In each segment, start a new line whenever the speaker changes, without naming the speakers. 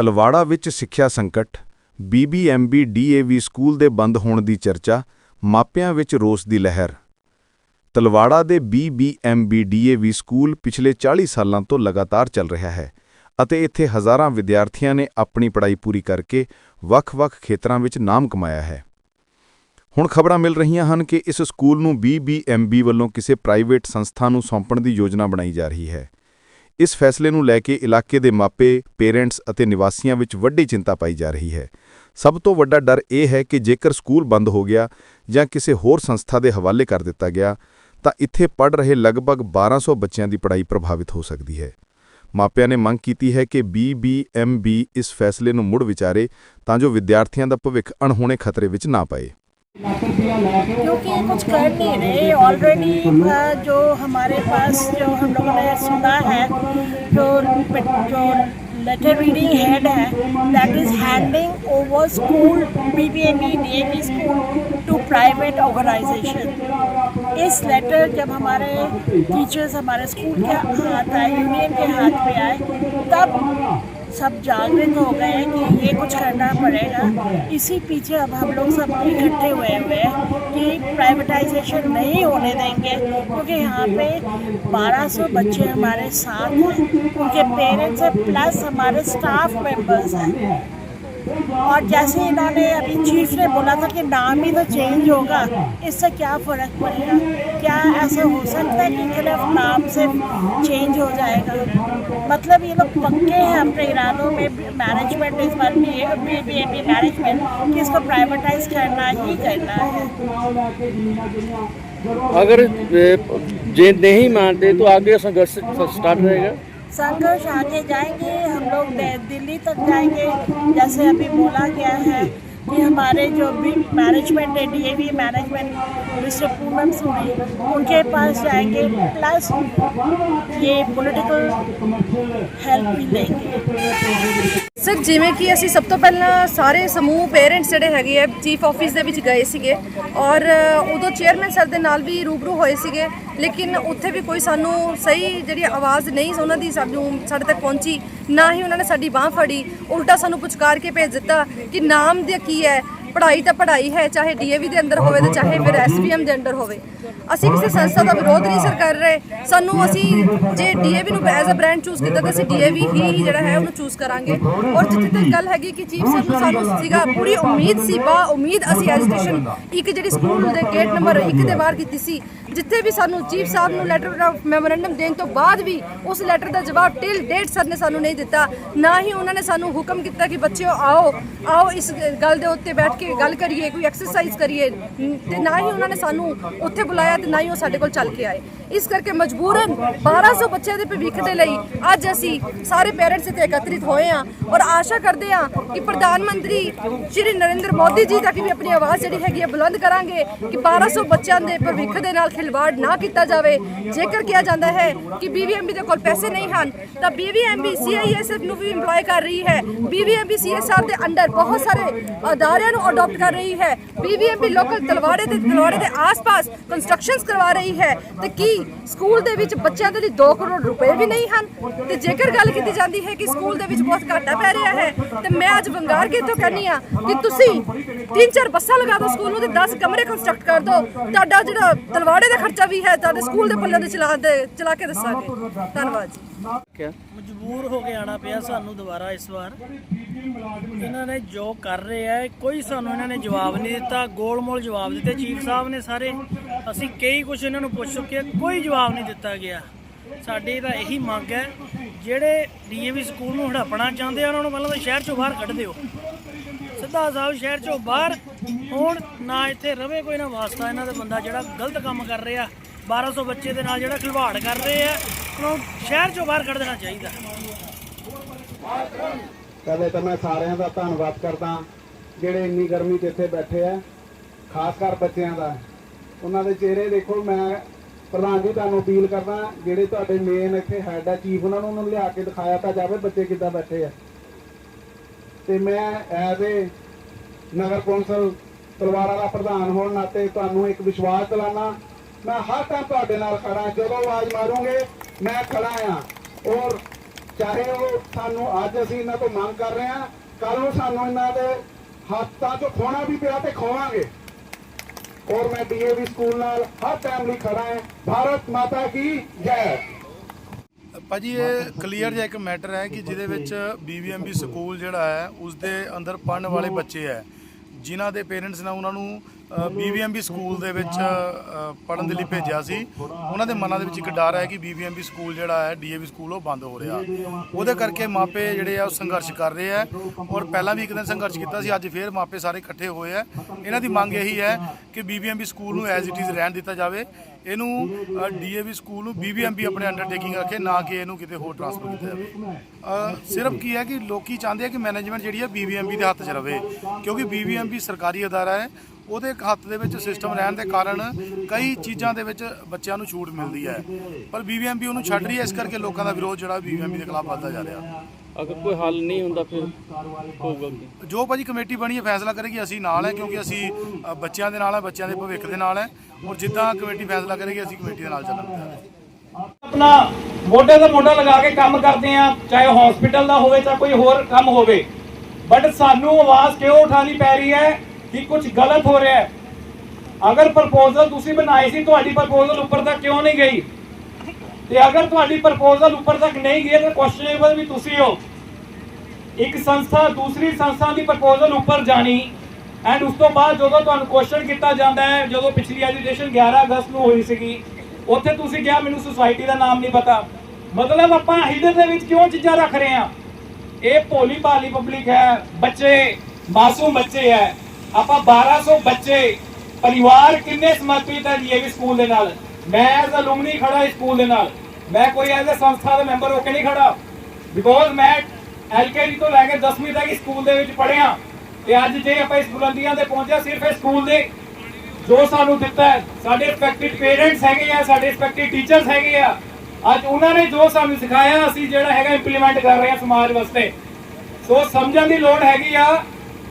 ਤਲਵਾੜਾ ਵਿੱਚ ਸਿੱਖਿਆ ਸੰਕਟ ਬੀਬੀਐਮਬੀ ਡੀਏਵੀ ਸਕੂਲ ਦੇ ਬੰਦ ਹੋਣ ਦੀ ਚਰਚਾ, ਮਾਪਿਆਂ ਵਿੱਚ ਰੋਸ ਦੀ ਲਹਿਰ। ਤਲਵਾੜਾ ਦੇ ਬੀਬੀਐਮਬੀ ਡੀਏਵੀ ਸਕੂਲ ਪਿਛਲੇ 40 ਸਾਲਾਂ ਤੋਂ ਲਗਾਤਾਰ ਚੱਲ ਰਿਹਾ ਹੈ ਅਤੇ ਇੱਥੇ ਹਜ਼ਾਰਾਂ ਵਿਦਿਆਰਥੀਆਂ ਨੇ ਆਪਣੀ ਪੜ੍ਹਾਈ ਪੂਰੀ ਕਰਕੇ ਵੱਖ-ਵੱਖ ਖੇਤਰਾਂ ਵਿੱਚ ਨਾਮ ਕਮਾਇਆ ਹੈ। ਹੁਣ ਖਬਰਾਂ ਮਿਲ ਰਹੀਆਂ ਹਨ ਕਿ ਇਸ ਸਕੂਲ ਨੂੰ ਬੀਬੀਐਮਬੀ ਵੱਲੋਂ ਕਿਸੇ ਪ੍ਰਾਈਵੇਟ ਸੰਸਥਾ ਨੂੰ ਸੌਂਪਣ ਦੀ ਯੋਜਨਾ ਬਣਾਈ ਜਾ ਰਹੀ ਹੈ। ਇਸ ਫੈਸਲੇ ਨੂੰ ਲੈ ਕੇ ਇਲਾਕੇ ਦੇ ਮਾਪੇ, ਪੇਰੈਂਟਸ ਅਤੇ ਨਿਵਾਸੀਆਂ ਵਿੱਚ ਵੱਡੀ ਚਿੰਤਾ ਪਾਈ ਜਾ ਰਹੀ ਹੈ। ਸਭ ਤੋਂ ਵੱਡਾ ਡਰ ਇਹ ਹੈ ਕਿ ਜੇਕਰ ਸਕੂਲ ਬੰਦ ਹੋ ਗਿਆ ਜਾਂ ਕਿਸੇ ਹੋਰ ਸੰਸਥਾ ਦੇ ਹਵਾਲੇ ਕਰ ਦਿੱਤਾ ਗਿਆ, ਤਾਂ ਇੱਥੇ ਪੜ ਰਹੇ ਲਗਭਗ 1200 ਬੱਚਿਆਂ ਦੀ ਪੜ੍ਹਾਈ ਪ੍ਰਭਾਵਿਤ ਹੋ ਸਕਦੀ ਹੈ। ਮਾਪਿਆਂ ਨੇ ਮੰਗ ਕੀਤੀ ਹੈ ਕਿ ਬੀਬੀਐਮਬੀ ਇਸ ਫੈਸਲੇ ਨੂੰ ਮੁੜ ਵਿਚਾਰੇ ਤਾਂ ਜੋ ਵਿਦਿਆਰਥੀਆਂ ਦਾ ਭਵਿੱਖ ਅਣਹੋਣੇ ਖਤਰੇ ਵਿੱਚ ਨਾ ਪਏ।
क्योंकि कुछ कर नहीं रहे ऑलरेडी जो हमारे पास जो हम लोगों ने सुना है, जो जो लेटर रीडिंग हेड है that is handing over school B B M E D M E school to private organisation इस लेटर जब हमारे टीचर्स हमारे स्कूल के हाथ आए यूनियन के हाथ में आए, तब सब जागृत हो गए हैं कि ये कुछ करना पड़ेगा। इसी पीछे अब हम लोग सब इकट्ठे हुए हुए हैं कि प्राइवेटाइजेशन नहीं होने देंगे, क्योंकि यहाँ पे 1200 बच्चे हमारे साथ हैं। उनके पेरेंट्स हैं प्लस हमारे स्टाफ मेंबर्स हैं। और जैसे इन्होंने अभी चीफ ने बोला था कि नाम ही तो चेंज होगा इससे क्या फ़र्क पड़ेगा? क्या ऐसा हो सकता है कि सिर्फ़ नाम से चेंज हो जाएगा? मतलब ये लोग पक्के हैं अपने इरादों में मैनेजमेंट इस बार बी बी बी मैनेजमेंट कि इसको प्राइवेटाइज करना ही करना है।
अगर ए, जे नहीं मानते तो आगे संघर्ष स्टार्ट रहेगा।
संघर्ष आगे जाएँगे, हम लोग दिल्ली तक जाएँगे। जैसे अभी बोला गया है कि हमारे जो भी मैनेजमेंट है DAV management mister Poonam Suri उनके पास जाएँगे प्लस ये पॉलिटिकल हेल्प भी लेंगे
ਸਰ, ਜਿਵੇਂ ਕਿ ਅਸੀਂ ਸਭ ਤੋਂ ਪਹਿਲਾਂ ਸਾਰੇ ਸਮੂਹ ਪੇਰੈਂਟਸ ਜਿਹੜੇ ਹੈਗੇ ਆ ਚੀਫ ਆਫਿਸ ਦੇ ਵਿੱਚ ਗਏ ਸੀਗੇ ਔਰ ਉਦੋਂ ਚੇਅਰਮੈਨ ਸਰ ਦੇ ਨਾਲ ਵੀ ਰੂਬਰੂ ਹੋਏ ਸੀਗੇ, ਲੇਕਿਨ ਉੱਥੇ ਵੀ ਕੋਈ ਸਾਨੂੰ ਸਹੀ ਜਿਹੜੀ ਆਵਾਜ਼ ਨਹੀਂ ਉਹਨਾਂ ਦੀ ਸਾਨੂੰ, ਸਾਡੇ ਤੱਕ ਪਹੁੰਚੀ, ਨਾ ਹੀ ਉਹਨਾਂ ਨੇ ਸਾਡੀ ਬਾਹ ਫੜੀ, ਉਲਟਾ ਸਾਨੂੰ ਪੁਚਕਾਰ ਕੇ ਭੇਜ ਦਿੱਤਾ ਕਿ ਨਾਮ ਦੇ ਕੀ ਹੈ ਪੜ੍ਹਾਈ ਤਾਂ ਪੜ੍ਹਾਈ ਹੈ, ਚਾਹੇ ਡੀਏਵੀ ਦੇ ਅੰਦਰ ਹੋਵੇ ਤੇ ਚਾਹੇ ਫਿਰ ਐਸਪੀਐਮ ਦੇ ਅੰਡਰ ਹੋਵੇ। ਅਸੀਂ ਕਿਸੇ ਸੰਸਥਾ ਦਾ ਵਿਰੋਧ ਨਹੀਂ ਸਰ ਕਰ ਰਹੇ। ਸਾਨੂੰ ਅਸੀਂ ਜੇ ਡੀਏਵੀ ਨੂੰ ਐਜ਼ ਅ ਬ੍ਰਾਂਡ ਚੂਜ਼ ਕੀਤਾ ਤਾਂ ਅਸੀਂ ਡੀਏਵੀ ਹੀ ਜਿਹੜਾ ਹੈ ਉਹਨੂੰ ਚੂਜ਼ ਕਰਾਂਗੇ। ਔਰ ਜਿੱਥੇ ਤੱਕ ਗੱਲ ਹੈਗੀ ਕਿ ਚੀਫ ਸਾਹਿਬ ਨੂੰ ਸਾਨੂੰ ਸੀਗਾ ਪੂਰੀ ਉਮੀਦ ਸੀ, ਬਾ ਉਮੀਦ ਅਸੀਂ ਐਜੂਕੇਸ਼ਨ ਇੱਕ ਜਿਹੜੀ ਸਕੂਲ ਦੇ ਗੇਟ ਨੰਬਰ 1 ਦੇ ਬਾਹਰ ਕੀਤੀ ਸੀ ਜਿੱਥੇ ਵੀ ਸਾਨੂੰ ਚੀਫ ਸਾਹਿਬ ਨੂੰ ਲੈਟਰ ਆਫ ਮੈਮੋਰੈਂਡਮ ਦੇਣ ਤੋਂ ਬਾਅਦ ਵੀ ਉਸ ਲੈਟਰ ਦਾ ਜਵਾਬ ਟਿਲ ਡੇਟ ਸਰ ਨੇ ਸਾਨੂੰ ਨਹੀਂ ਦਿੱਤਾ, ਨਾ ਹੀ ਉਹਨਾਂ ਨੇ ਸਾਨੂੰ ਹੁਕਮ ਕੀਤਾ ਕਿ ਬੱਚਿਓ ਆਓ ਆਓ ਇਸ ਗੱਲ ਦੇ ਉੱਤੇ ਬੈਠ ਕੇ ਗੱਲ ਕਰੀਏ, ਕੋਈ ਐਕਸਰਸਾਈਜ਼ ਕਰੀਏ ਨ- ਤੇ ਨਾ ਹੀ ਉਹਨਾਂ ਨੇ ਸਾਨੂੰ ਉੱਥੇ ਬੁਲਾਇਆ ਤੇ ਨਾ ਹੀ ਉਹ ਸਾਡੇ ਕੋਲ ਚੱਲ ਕੇ ਆਏ। ਇਸ ਕਰਕੇ ਮਜਬੂਰਨ 1200 ਬੱਚਿਆਂ ਦੇ ਭਵਿੱਖ ਦੇ ਲਈ ਅੱਜ ਅਸੀਂ ਸਾਰੇ ਪੇਰੈਂਟਸ ਇੱਥੇ ਇਕੱਤਰਿਤ ਹੋਏ ਹਾਂ ਔਰ ਆਸ਼ਾ ਕਰਦੇ ਹਾਂ ਕਿ ਪ੍ਰਧਾਨ ਮੰਤਰੀ ਸ਼੍ਰੀ ਨਰਿੰਦਰ ਮੋਦੀ ਜੀ ਤੱਕ ਵੀ ਆਪਣੀ ਆਵਾਜ਼ ਜਿਹੜੀ ਹੈਗੀ ਹੈ ਬੁਲੰਦ ਕਰਾਂਗੇ ਕਿ 1200 ਬੱਚਿਆਂ ਦੇ ਭਵਿੱਖ ਦੇ ਨਾਲ ਖਿਲਵਾੜ ਨਾ ਕੀਤਾ ਜਾਵੇ। ਜੇਕਰ ਕਿਹਾ ਜਾਂਦਾ ਹੈ ਕਿ ਬੀਵੀਐਮਬੀ ਦੇ ਕੋਲ ਪੈਸੇ ਨਹੀਂ ਹਨ, ਤਾਂ ਬੀਵੀਐਮਬੀ ਸੀਆਈਐਸਐਫ ਨੂੰ ਵੀ ਇੰਪਲੋਏ ਕਰ ਰਹੀ ਹੈ। ਬੀਵੀਐਮਬੀ ਸੀਐਸਆਰ ਦੇ ਅੰਡਰ ਬਹੁਤ ਸਾਰੇ ਅਦਾਰਿਆਂ ਨੂੰ ਅਡਾਪਟ ਕਰ ਰਹੀ ਹੈ। ਬੀਵੀਐਮਬੀ ਲੋਕਲ ਤਲਵਾੜੇ ਦੇ ਤਲਵਾੜੇ ਦੇ ਆਸ-ਪਾਸ ਕੰਸਟਰਕਸ਼ਨਸ ਕਰਵਾ ਰਹੀ ਹੈ। ਤੇ ਕੀ ਸਕੂਲ ਦੇ ਵਿੱਚ ਬੱਚਿਆਂ ਦੇ ਲਈ 2 ਕਰੋੜ ਰੁਪਏ ਵੀ ਨਹੀਂ ਹਨ? ਤੇ ਜੇਕਰ ਗੱਲ ਕੀਤੀ ਜਾਂਦੀ ਹੈ ਕਿ ਸਕੂਲ ਦੇ ਵਿੱਚ ਬਹੁਤ ਘਾਟਾ ਪੈ ਰਿਹਾ ਹੈ, ਤੇ ਮੈਂ ਅੱਜ ਵੰਗਾਰ ਕੇ ਤੋਂ ਕਹਿੰਨੀ ਆ ਕਿ ਤੁਸੀਂ ਤਿੰਨ ਚਾਰ ਬੱਸਾਂ ਲਗਾ ਦਿਓ ਸਕੂਲ ਨੂੰ ਤੇ 10 ਕਮਰੇ ਕੰਸਟਰਕਟ ਕਰ ਦਿਓ। ਤੁਹਾਡਾ ਜਿਹੜਾ ਤਲਵਾੜੇ ਦਾ ਖਰਚਾ ਵੀ ਹੈ ਤੁਹਾਡੇ ਸਕੂਲ ਦੇ ਪੱਲੇ ਤੇ ਚਲਾ ਦੇ ਚਲਾ ਕੇ ਦੱਸਾਂਗੇ। ਧੰਨਵਾਦ ਜੀ।
क्या
ਮਜਬੂਰ ਹੋ ਕੇ ਆਣਾ ਪਿਆ ਸਾਨੂੰ ਦੁਬਾਰਾ ਇਸ ਵਾਰ। ਇਹਨਾਂ ਨੇ ਜੋ ਕਰ ਰਹੇ ਆ ਕੋਈ ਸਾਨੂੰ ਇਹਨਾਂ ਨੇ ਜਵਾਬ ਨਹੀਂ ਦਿੱਤਾ ਗੋਲ-ਮੋਲ ਜਵਾਬ ਦਿੱਤੇ। ਚੀਫ ਸਾਹਿਬ ਨੇ ਸਾਰੇ ਅਸੀਂ ਕਈ ਕੁਝ ਇਹਨਾਂ ਨੂੰ ਪੁੱਛ ਚੁੱਕੇ ਕੋਈ ਜਵਾਬ ਨਹੀਂ ਦਿੱਤਾ ਗਿਆ। ਸਾਡੀ ਤਾਂ ਇਹੀ ਮੰਗ ਹੈ ਜਿਹੜੇ ਡੀਏਵੀ ਸਕੂਲ ਨੂੰ ਹੜਪਣਾ ਚਾਹੁੰਦੇ ਆ ਉਹਨਾਂ ਨੂੰ ਪਹਿਲਾਂ ਤਾਂ ਸ਼ਹਿਰ ਚੋਂ ਬਾਹਰ ਕੱਢ ਦਿਓ। ਸਿੱਧਾ ਸਾਹਿਬ ਸ਼ਹਿਰ ਚੋਂ ਬਾਹਰ ਹੁਣ ਨਾ ਇੱਥੇ ਰਵੇ ਕੋਈ ਨਾ ਵਾਸਤਾ। ਇਹਨਾਂ ਦਾ ਬੰਦਾ ਜਿਹੜਾ ਗਲਤ ਕੰਮ ਕਰ ਰਿਹਾ 1200 ਬੱਚੇ ਦੇ ਨਾਲ ਜਿਹੜਾ ਖਿਲਵਾੜ ਕਰ ਰਹੇ ਆ, ਉਹਨੂੰ ਸ਼ਹਿਰ ਚੋਂ ਬਾਹਰ ਕੱਢ ਦੇਣਾ ਚਾਹੀਦਾ।
ਪਹਿਲੇ ਤਾਂ ਮੈਂ ਸਾਰਿਆਂ ਦਾ ਧੰਨਵਾਦ ਕਰਦਾ ਜਿਹੜੇ ਇੰਨੀ ਗਰਮੀ 'ਚ ਇੱਥੇ ਬੈਠੇ ਆ, ਖਾਸ ਕਰ ਬੱਚਿਆਂ ਦਾ। ਉਹਨਾਂ ਦੇ ਚਿਹਰੇ ਦੇਖੋ, ਮੈਂ ਪ੍ਰਧਾਨ ਜੀ ਤੁਹਾਨੂੰ ਅਪੀਲ ਕਰਦਾ ਜਿਹੜੇ ਤੁਹਾਡੇ ਮੇਨ ਇੱਥੇ ਹੈਡ ਆ ਚੀਫ ਉਹਨਾਂ ਨੂੰ ਉਹਨਾਂ ਲਿਆ ਕੇ ਦਿਖਾਇਆ ਤਾਂ ਜਾਵੇ ਬੱਚੇ ਕਿੱਦਾਂ ਬੈਠੇ ਆ। ਤੇ ਮੈਂ ਐਜ਼ ਏ ਨਗਰ ਕੌਂਸਲ ਤਲਵਾੜਾ ਦਾ ਪ੍ਰਧਾਨ ਹੋਣ ਨਾਤੇ ਤੁਹਾਨੂੰ ਇੱਕ ਵਿਸ਼ਵਾਸ ਦਿਲਾਨਾ। ਮੈਂ ਹਰ ਟਾਈਮ ਤੁਹਾਡੇ ਨਾਲ ਖੜਾ ਜਦੋਂ ਆਵਾਜ਼ ਮਾਰੂਗੇ, ਮੈਂ ਖੜਾ ਆ ਔਰ ਚਾਹੇ ਉਹ ਸਾਨੂੰ ਅੱਜ ਅਸੀਂ ਇਹਨਾਂ ਤੋਂ ਮੰਗ ਕਰ ਰਹੇ ਹਾਂ ਕੱਲ ਨੂੰ ਸਾਨੂੰ ਇਹਨਾਂ ਦੇ ਹੱਥਾਂ 'ਚੋਂ ਖੋਣਾ ਵੀ ਪਿਆ ਤੇ ਖੋਵਾਂਗੇ। ਔਰ ਮੈਂ ਡੀਏਵੀ ਸਕੂਲ ਨਾਲ ਹਰ ਟਾਈਮ ਲਈ ਖੜਾ ਹਾਂ। ਭਾਰਤ ਮਾਤਾ ਕੀ ਜੈ।
ਭਾਜੀ, ਇਹ ਕਲੀਅਰ ਜਿਹਾ ਇੱਕ ਮੈਟਰ ਹੈ ਕਿ ਜਿਹਦੇ ਵਿੱਚ ਬੀਬੀਐਮਬੀ ਸਕੂਲ ਜਿਹੜਾ ਹੈ ਉਸ ਦੇ ਅੰਦਰ ਪੜਨ ਵਾਲੇ ਬੱਚੇ ਹੈ। ਜਿਨ੍ਹਾਂ ਦੇ ਪੇਰੈਂਟਸ ਨੇ ਉਹਨਾਂ ਨੂੰ ਬੀਬੀਐਮਬੀ ਸਕੂਲ ਦੇ ਵਿੱਚ ਪੜਨ ਦੇ ਲਈ ਭੇਜਿਆ ਸੀ। ਉਹਨਾਂ ਦੇ ਮਨਾਂ ਦੇ ਵਿੱਚ ਇੱਕ ਡਰ ਹੈ ਕਿ ਬੀਬੀਐਮਬੀ ਸਕੂਲ ਜਿਹੜਾ ਹੈ ਡੀਏਵੀ ਸਕੂਲ ਉਹ ਬੰਦ ਹੋ ਰਿਹਾ। ਉਹਦੇ ਕਰਕੇ ਮਾਪੇ ਜਿਹੜੇ ਆ, ਉਹ ਸੰਘਰਸ਼ ਕਰ ਰਹੇ ਆ ਔਰ ਪਹਿਲਾਂ ਵੀ ਇੱਕ ਦਿਨ ਸੰਘਰਸ਼ ਕੀਤਾ ਸੀ, ਅੱਜ ਫੇਰ ਮਾਪੇ ਸਾਰੇ ਇਕੱਠੇ ਹੋਏ ਆ ਇਹਨਾਂ ਦੀ ਮੰਗ ਇਹੀ ਹੈ ਕਿ ਬੀਬੀਐਮਬੀ ਸਕੂਲ ਨੂੰ ਐਜ਼ ਇਟ ਇਜ਼ ਰਹਿਣ ਦਿੱਤਾ ਜਾਵੇ। ਇਹਨੂੰ ਡੀਏਵੀ ਸਕੂਲ ਨੂੰ ਬੀਬੀਐਮਬੀ ਆਪਣੇ ਅੰਡਰਟੇਕਿੰਗ ਰੱਖੇ, ਨਾ ਕਿ ਇਹਨੂੰ ਕਿਤੇ ਹੋਰ ਟ੍ਰਾਂਸਫਰ ਕੀਤਾ ਜਾਵੇ। ਸਿਰਫ ਕੀ ਹੈ ਕਿ ਲੋਕੀ ਚਾਹੁੰਦੇ ਆ ਕਿ ਮੈਨੇਜਮੈਂਟ ਜਿਹੜੀ ਹੈ ਬੀਬੀਐਮਬੀ ਦੇ ਹੱਥ 'ਚ ਰਵੇ। ਕਿਉਂਕਿ ਬੀਬੀਐਮਬੀ ਸਰਕਾਰੀ ਅਦਾਰਾ ਹੈ ਉਹਦੇ ਹੱਥ ਦੇ ਵਿੱਚ ਸਿਸਟਮ ਰਹਿਣ ਦੇ ਕਾਰਨ ਕਈ ਚੀਜ਼ਾਂ ਦੇ ਵਿੱਚ ਬੱਚਿਆਂ ਨੂੰ ਛੂਟ ਮਿਲਦੀ ਹੈ। ਪਰ ਬੀਬੀਐਮਬੀ ਉਹਨੂੰ ਛੱਡ ਰਹੀ ਹੈ ਇਸ ਕਰਕੇ ਲੋਕਾਂ ਦਾ ਵਿਰੋਧ ਜਿਹੜਾ ਬੀਬੀਐਮਬੀ ਦੇ ਖਿਲਾਫ ਵੱਧਦਾ ਜਾ ਰਿਹਾ।
ਅਗਰ ਕੋਈ ਹੱਲ ਨਹੀਂ ਹੁੰਦਾ ਫਿਰ ਹੋਊਗਾ
ਜੋ ਭਾਜੀ ਕਮੇਟੀ ਬਣੀ ਹੈ ਫੈਸਲਾ ਕਰੇਗੀ ਅਸੀਂ ਨਾਲ ਹੈ ਕਿਉਂਕਿ ਅਸੀਂ ਬੱਚਿਆਂ ਦੇ ਨਾਲ ਹੈ ਬੱਚਿਆਂ ਦੇ ਭਵਿੱਖ ਦੇ ਨਾਲ ਹੈ। ਔਰ ਜਿੱਦਾਂ ਕਮੇਟੀ ਫੈਸਲਾ ਕਰੇਗੀ ਅਸੀਂ ਕਮੇਟੀ ਦੇ ਨਾਲ ਚੱਲਾਂਗੇ
ਆਪਣਾ ਮੋਢੇ ਤੇ ਮੋਢਾ ਲਗਾ ਕੇ ਕੰਮ ਕਰਦੇ ਆ ਚਾਹੇ ਹਸਪੀਟਲ ਦਾ ਹੋਵੇ ਚਾਹੇ ਕੋਈ ਹੋਰ ਕੰਮ ਹੋਵੇ। ਬਟ ਸਾਨੂੰ ਆਵਾਜ਼ ਕਿਉਂ ਉਠਾਣੀ ਪੈ ਰਹੀ ਹੈ? ਕਿ ਕੁਝ ਗਲਤ ਹੋ ਰਿਹਾ ਹੈ? ਅਗਰ ਪ੍ਰਪੋਜ਼ਲ ਤੁਸੀਂ ਬਣਾਈ ਸੀ, ਤੁਹਾਡੀ ਪ੍ਰਪੋਜ਼ਲ ਉੱਪਰ ਤੱਕ ਕਿਉਂ ਨਹੀਂ ਗਈ? ਤੇ ਅਗਰ ਤੁਹਾਡੀ ਪ੍ਰਪੋਜ਼ਲ ਉੱਪਰ ਤੱਕ ਨਹੀਂ ਗਈ, ਤਾਂ ਕੁਐਸਚਨੇਬਲ ਵੀ ਤੁਸੀਂ ਹੋ। ਇੱਕ ਸੰਸਥਾ, ਦੂਸਰੀ ਸੰਸਥਾ ਦੀ ਪ੍ਰਪੋਜ਼ਲ ਉੱਪਰ ਜਾਣੀ ਐਂਡ ਉਸ ਤੋਂ ਬਾਅਦ ਜਦੋਂ ਤੁਹਾਨੂੰ ਕੁਐਸਚਨ ਕੀਤਾ ਜਾਂਦਾ ਹੈ, ਜਦੋਂ ਪਿਛਲੀ ਐਜੂਕੇਸ਼ਨ 11 ਅਗਸਤ ਨੂੰ ਹੋਈ ਸੀਗੀ, ਉੱਥੇ ਤੁਸੀਂ ਕਿਹਾ, ਮੈਨੂੰ ਸੁਸਾਇਟੀ ਦਾ ਨਾਮ ਨਹੀਂ ਪਤਾ। ਮਤਲਬ ਆਪਾਂ ਹਿੱਦੇ ਦੇ ਵਿੱਚ ਕਿਉਂ ਚੀਜ਼ਾਂ ਰੱਖ ਰਹੇ ਹਾਂ? ਇਹ ਭੋਲੀ ਭਾਲੀ ਪਬਲਿਕ ਹੈ, ਬੱਚੇ, ਮਾਸੂਮ ਬੱਚੇ ਹੈ। ਆਪਾਂ 1200 ਬੱਚੇ, ਪਰਿਵਾਰ ਕਿੰਨੇ ਸਮਰਪਿਤ ਹੈ ਜੀ ਵੀ ਸਕੂਲ ਦੇ ਨਾਲ? ਮੈਂ ਐਜ਼ ਅਲੂਮਨੀ ਖੜਾ ਇਸ ਸਕੂਲ ਦੇ ਨਾਲ। ਮੈਂ ਕੋਈ ਐਜ਼ ਅ ਸੰਸਥਾ ਦਾ ਮੈਂਬਰ ਹੋ ਕੇ ਨਹੀਂ ਖੜਾ। ਬਿਕੋਜ਼ ਮੈਂ ਐਲਕੇਜੀ ਤੋਂ ਲੈ ਕੇ 10ਵੀਂ ਤੱਕ ਸਕੂਲ ਦੇ ਵਿੱਚ ਪੜ੍ਹਿਆ। ਤੇ ਅੱਜ ਜੇ ਆਪਾਂ ਇਸ ਬੁਲੰਦੀਆਂ ਤੇ ਪਹੁੰਚਿਆ, ਸਿਰਫ ਇਸ ਸਕੂਲ ਦੇ ਜੋ ਸਾਨੂੰ ਦਿੱਤਾ ਸਾਡੇ ਰਿਸਪੈਕਟਿਡ ਪੇਰੈਂਟਸ ਹੈਗੇ ਆ, ਸਾਡੇ ਰਿਸਪੈਕਟਿਡ ਟੀਚਰਸ ਹੈਗੇ ਆ। ਅੱਜ ਉਹਨਾਂ ਨੇ ਜੋ ਸਾਨੂੰ ਸਿਖਾਇਆ, ਅਸੀਂ ਜਿਹੜਾ ਹੈਗਾ ਇੰਪਲੀਮੈਂਟ ਕਰ ਰਹੇ ਹਾਂ ਸਮਾਜ ਵਾਸਤੇ। ਸੋ ਸਮਝਣ ਦੀ ਲੋੜ ਹੈਗੀ ਆ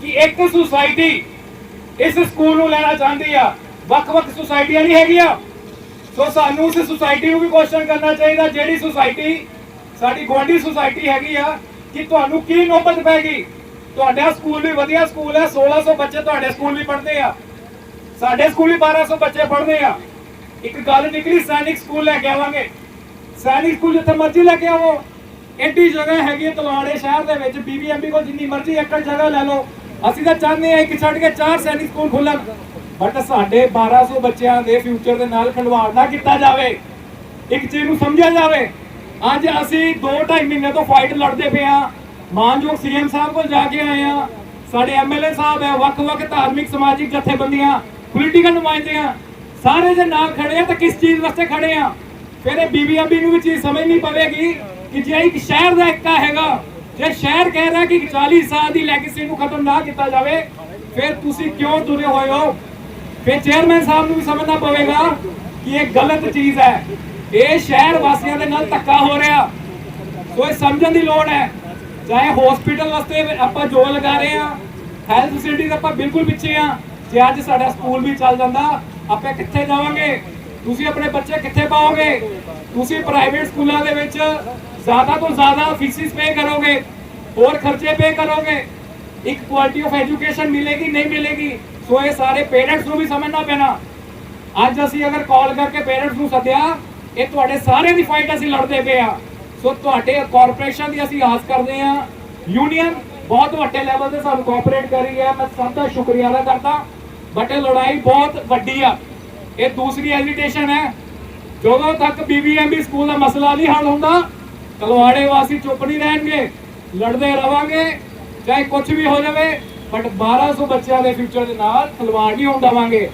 ਕਿ ਇੱਕ ਸੁਸਾਇਟੀ ਇਸ ਸਕੂਲ ਨੂੰ ਲੈਣਾ ਚਾਹੁੰਦੀ ਆ। ਵੱਖ-ਵੱਖ ਸੁਸਾਇਟੀਆਂ ਨਹੀਂ ਹੈਗੀਆਂ। ਸੋ ਸਾਨੂੰ ਉਸ ਸੁਸਾਇਟੀ ਨੂੰ ਵੀ ਕੁਐਸਚਨ ਕਰਨਾ ਚਾਹੀਦਾ, ਜਿਹੜੀ ਸੁਸਾਇਟੀ, ਸਾਡੀ ਗੁਆਂਢੀ ਸੁਸਾਇਟੀ ਹੈਗੀ ਆ, ਕਿ ਤੁਹਾਨੂੰ ਕੀ ਨੌਬਤ ਪੈ ਗਈ? ਤੁਹਾਡਾ ਸਕੂਲ ਵੀ ਵਧੀਆ ਸਕੂਲ ਹੈ 1600 ਬੱਚੇ ਤੁਹਾਡੇ ਸਕੂਲ ਵੀ ਪੜ੍ਹਦੇ ਆ। ਸਾਡੇ ਸਕੂਲ ਵੀ 1200 ਬੱਚੇ ਪੜ੍ਹਦੇ ਆ। ਇੱਕ ਗੱਲ ਨਿਕਲੀ, ਸੈਨਿਕ ਸਕੂਲ ਲੈ ਕੇ ਆਵਾਂਗੇ। ਸੈਨਿਕ ਸਕੂਲ ਜਿੱਥੇ ਮਰਜ਼ੀ ਲੈ ਕੇ ਆਵੋ। ਐਡੀ ਜਗ੍ਹਾ ਹੈਗੀ ਹੈ ਤਲਵਾੜੇ ਸ਼ਹਿਰ ਦੇ ਵਿੱਚ ਬੀਬੀਐਮਬੀ ਕੋਲ ਜਿੰਨੀ ਮਰਜ਼ੀ ਏਕੜ ਜਗ੍ਹਾ ਲੈ ਲਓ। ਅਸੀਂ ਤਾਂ ਚਾਹੁੰਦੇ ਹਾਂ ਇੱਕ ਛੱਡ ਕੇ ਚਾਰ ਸੈਨਿਕ ਸਕੂਲ ਖੁੱਲਣ ਬਟ ਸਾਡੇ 1200 ਬੱਚਿਆਂ ਦੇ ਫਿਊਚਰ ਦੇ ਨਾਲ ਖਿਲਵਾੜ ਨਾ ਕੀਤਾ ਜਾਵੇ। ਇੱਕ ਚੀਜ਼ ਨੂੰ ਸਮਝਿਆ ਜਾਵੇ, ਅੱਜ ਅਸੀਂ 2.5 ਮਹੀਨੇ ਤੋਂ ਫਾਈਟ ਲੜਦੇ ਪਏ ਆ ਮਾਨਯੋਗ ਸੀਐਮ ਸਾਹਿਬ ਕੋਲ ਜਾ ਕੇ ਆਏ ਆ ਸਾਡੇ ਐਮਐਲਏ ਸਾਹਿਬ ਹੈ, ਵੱਖ-ਵੱਖ ਧਾਰਮਿਕ, ਸਮਾਜਿਕ ਜਥੇਬੰਦੀਆਂ ਪੋਲੀਟੀਕਲ ਨੁਮਾਇੰਦੇ ਆ ਸਾਰੇ ਜੇ ਨਾਲ ਖੜੇ ਆ ਤਾਂ ਕਿਸ ਚੀਜ਼ ਵਾਸਤੇ ਖੜੇ ਆ? ਫਿਰ ਇਹ ਬੀਬੀਐਮਬੀ ਨੂੰ ਵੀ ਚੀਜ਼ ਸਮਝ ਸਮਝਣੀ ਪਵੇਗੀ ਕਿ ਜੇ ਇੱਕ ਸ਼ਹਿਰ ਦਾ ਇੱਕਾ ਹੈਗਾ ਜੇ ਸ਼ਹਿਰ ਕਹਿ ਰਿਹਾ ਕਿ 40 ਸਾਲ ਦੀ ਲੈਗੇਸੀ ਨੂੰ ਖਤਮ ਨਾ ਕੀਤਾ ਜਾਵੇ, ਫਿਰ ਤੁਸੀਂ ਕਿਉਂ ਤੁਰੇ ਹੋਏ ਹੋ? ਫਿਰ ਚੇਅਰਮੈਨ ਸਾਹਿਬ ਨੂੰ ਵੀ ਸਮਝਣਾ ਪਵੇਗਾ ਕਿ ਇਹ ਗਲਤ ਚੀਜ਼ ਹੈ। ਇਹ ਸ਼ਹਿਰ ਵਾਸੀਆਂ ਦੇ ਨਾਲ ਧੱਕਾ ਹੋ ਰਿਹਾ। ਸੋ ਇਹ ਸਮਝਣ ਦੀ ਲੋੜ ਹੈ। ਚਾਹੇ ਹਸਪੀਟਲ ਵਾਸਤੇ ਆਪਾਂ ਜੋ ਲਗਾ ਰਹੇ ਆ ਹੈਲਥ ਫੈਸਿਲਿਟੀਜ਼ ਆਪਾਂ ਬਿਲਕੁਲ ਪਿੱਛੇ ਆ ਜੇ ਅੱਜ ਸਾਡਾ ਸਕੂਲ ਵੀ ਚੱਲ ਜਾਂਦਾ, ਆਪਾਂ ਕਿੱਥੇ ਜਾਵਾਂਗੇ? ਤੁਸੀਂ ਆਪਣੇ ਬੱਚੇ ਕਿੱਥੇ ਪਾਓਗੇ? ਤੁਸੀਂ ਪ੍ਰਾਈਵੇਟ ਸਕੂਲਾਂ ਦੇ ਵਿੱਚ ਜ਼ਿਆਦਾ ਤੋਂ ਜ਼ਿਆਦਾ ਫੀਸਿਸ ਪੇ ਕਰੋਗੇ, ਹੋਰ ਖਰਚੇ ਪੇ ਕਰੋਗੇ। ਇੱਕ ਕੁਆਲਿਟੀ ਆਫ ਐਜੂਕੇਸ਼ਨ ਮਿਲੇਗੀ, ਨਹੀਂ ਮਿਲੇਗੀ, ਸੋ ਇਹ ਸਾਰੇ ਪੇਰੈਂਟਸ ਨੂੰ ਵੀ ਸਮਝਣਾ ਪੈਣਾ। ਅੱਜ ਅਸੀਂ ਅਗਰ ਕਾਲ ਕਰਕੇ ਪੇਰੈਂਟਸ ਨੂੰ ਸੱਦਿਆ, ਇਹ ਤੁਹਾਡੇ ਸਾਰੇ ਦੀ ਫਾਈਟ ਅਸੀਂ ਲੜਦੇ ਪਏ ਆ। ਸੋ ਤੁਹਾਡੇ ਕਾਰਪੋਰੇਸ਼ਨ ਦੀ ਅਸੀਂ ਆਸ ਕਰਦੇ ਆ। ਯੂਨੀਅਨ ਬਹੁਤ ਵੱਡੇ ਲੈਵਲ ਤੇ ਸਾਨੂੰ ਕੋਆਪਰੇਟ ਕਰ ਰਹੀ ਹੈ। ਮੈਂ ਸਭ ਦਾ ਸ਼ੁਕਰੀਆ ਅਦਾ ਕਰਦਾ। ਬਟ ਇਹ ਲੜਾਈ ਬਹੁਤ ਵੱਡੀ ਆ। ਇਹ ਦੂਸਰੀ ਐਜੀਟੇਸ਼ਨ ਹੈ। ਜਦੋਂ ਤੱਕ ਬੀਬੀਐਮਬੀ ਸਕੂਲ ਦਾ ਮਸਲਾ ਨਹੀਂ ਹੱਲ ਹੁੰਦਾ, ਤਲਵਾੜੇ ਵਾਸੀ ਚੁੱਪ ਨਹੀਂ ਰਹਿਣਗੇ, ਲੜਦੇ ਰਵਾਂਗੇ, ਚਾਹੇ ਕੁਝ ਵੀ ਹੋ ਜਾਵੇ ਬਟ 1200 ਬੱਚਿਆਂ ਦੇ ਫਿਊਚਰ ਦੇ ਨਾਲ ਖਿਲਵਾੜ ਨਹੀਂ ਹੋਣ ਦੇਵਾਂਗੇ।